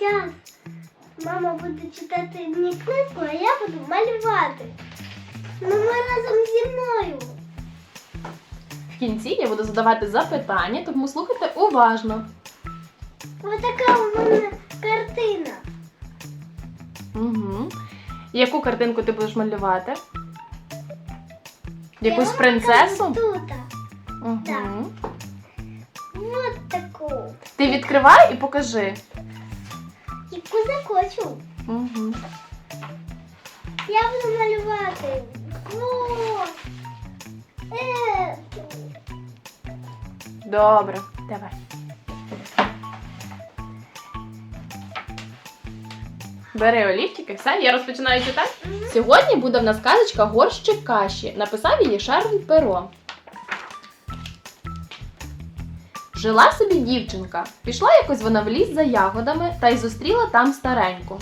зараз мама буде читати мені книжку, а я буду малювати. Ну, ми разом зі мною. В кінці я буду задавати запитання, тому слухайте уважно. Ось така у мене картина. Угу. Яку картинку ти будеш малювати? Якусь Я принцесу? Тут. Угу. Так. Ось таку. Ти відкривай і покажи. Яку захочу. Угу. Я буду малювати. О! Е, Добре, давай. Бери олівчики, все, я розпочинаю читати. Сьогодні буде в нас казочка горщик каші. Написав її Шарль Перо. Жила собі дівчинка. Пішла якось вона в ліс за ягодами та й зустріла там стареньку.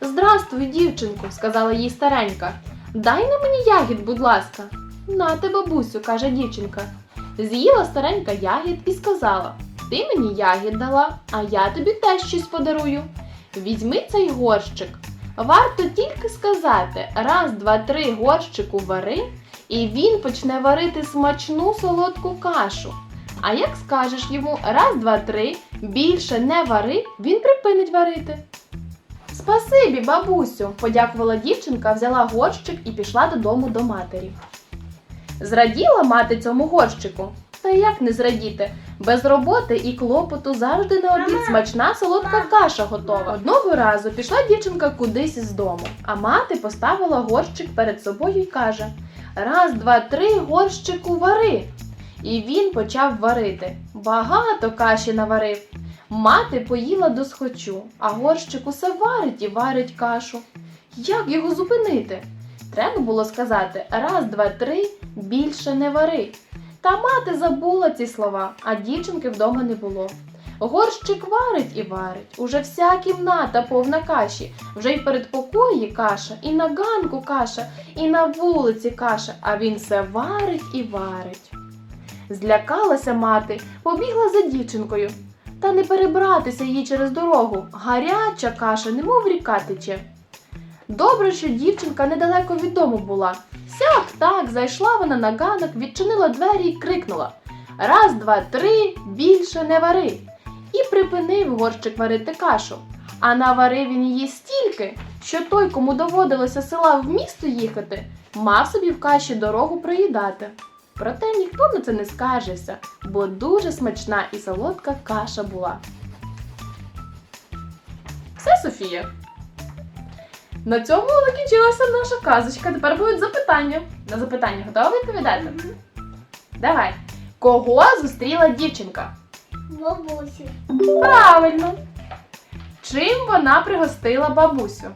Здрастуй, дівчинку, сказала їй старенька. Дай на мені ягід, будь ласка. На Нате, бабусю, каже дівчинка. З'їла старенька ягід і сказала: Ти мені ягід дала, а я тобі теж щось подарую. Візьми цей горщик. Варто тільки сказати раз, два, три горщику вари, і він почне варити смачну солодку кашу. А як скажеш йому раз, два, три, більше не вари, він припинить варити. Спасибі, бабусю, подякувала дівчинка, взяла горщик і пішла додому до матері. Зраділа мати цьому горщику. Та як не зрадіти? Без роботи і клопоту завжди на обід смачна солодка каша готова. Одного разу пішла дівчинка кудись із дому, а мати поставила горщик перед собою і каже: Раз, два, три, горщику вари. І він почав варити. Багато каші наварив. Мати поїла до схочу, а горщик усе варить і варить кашу. Як його зупинити? Треба було сказати раз, два, три, більше не вари. Та мати забула ці слова, а дівчинки вдома не було. Горщик варить і варить, уже вся кімната повна каші, вже й передпокої каша, і на ганку каша, і на вулиці каша, а він все варить і варить. Злякалася мати, побігла за дівчинкою. Та не перебратися їй через дорогу. Гаряча каша, немов ріка тече. Добре, що дівчинка недалеко від дому була. Сяк так, зайшла вона на ганок, відчинила двері і крикнула Раз, два, три, більше не вари. І припинив горщик варити кашу. А наварив він її стільки, що той, кому доводилося села в місто їхати, мав собі в каші дорогу проїдати. Проте ніхто на це не скаржився, бо дуже смачна і солодка каша була. Все, Софія. На цьому закінчилася наша казочка. Тепер будуть запитання. На запитання готова відповідати? Давай. Кого зустріла дівчинка? Бабусю. Правильно. Чим вона пригостила бабусю?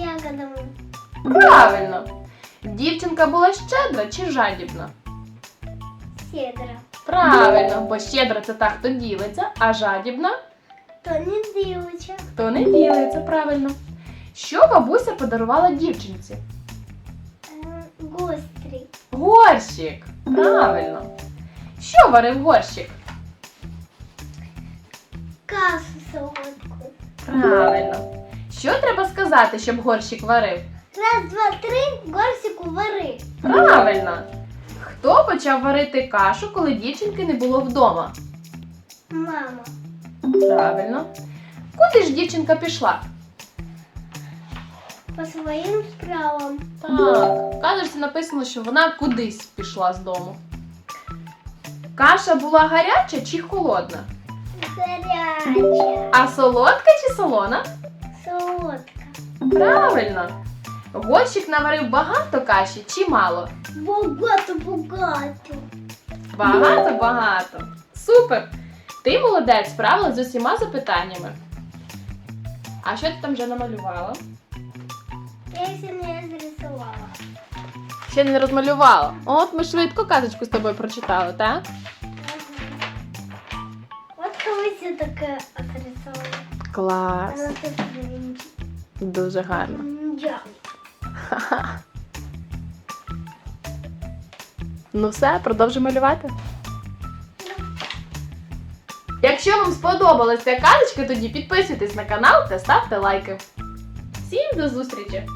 Ягодами. Правильно. Дівчинка була щедра чи жадібна? Сідра. Правильно, бо щедра це та, хто ділиться, а жадібна То не дивиться. хто не ділиться, правильно. Що бабуся подарувала дівчинці? Е, Гострий. Горщик. Правильно. Що варив горщик? Кашу солодку. Правильно. Що треба сказати, щоб горщик варив? Раз, два, три, горсику вари. Правильно. Хто почав варити кашу, коли дівчинки не було вдома? Мама. Правильно. Куди ж дівчинка пішла? По своїм справам. Так, кажеться, написано, що вона кудись пішла з дому. Каша була гаряча чи холодна? Гаряча. А солодка чи солона? Солодка. Правильно. Горщик наварив багато каші чи мало? Багато, багато. Багато, багато. Супер! Ти молодець, справилась з усіма запитаннями. А що ти там вже намалювала? Я ще не зрисувала. Ще не розмалювала. От ми швидко казочку з тобою прочитали, так? От колись я таке отрисувала. Клас. Дуже гарно. Дякую. Ну все, продовжуй малювати. Якщо вам сподобалася ця казочка, тоді підписуйтесь на канал та ставте лайки. Всім до зустрічі!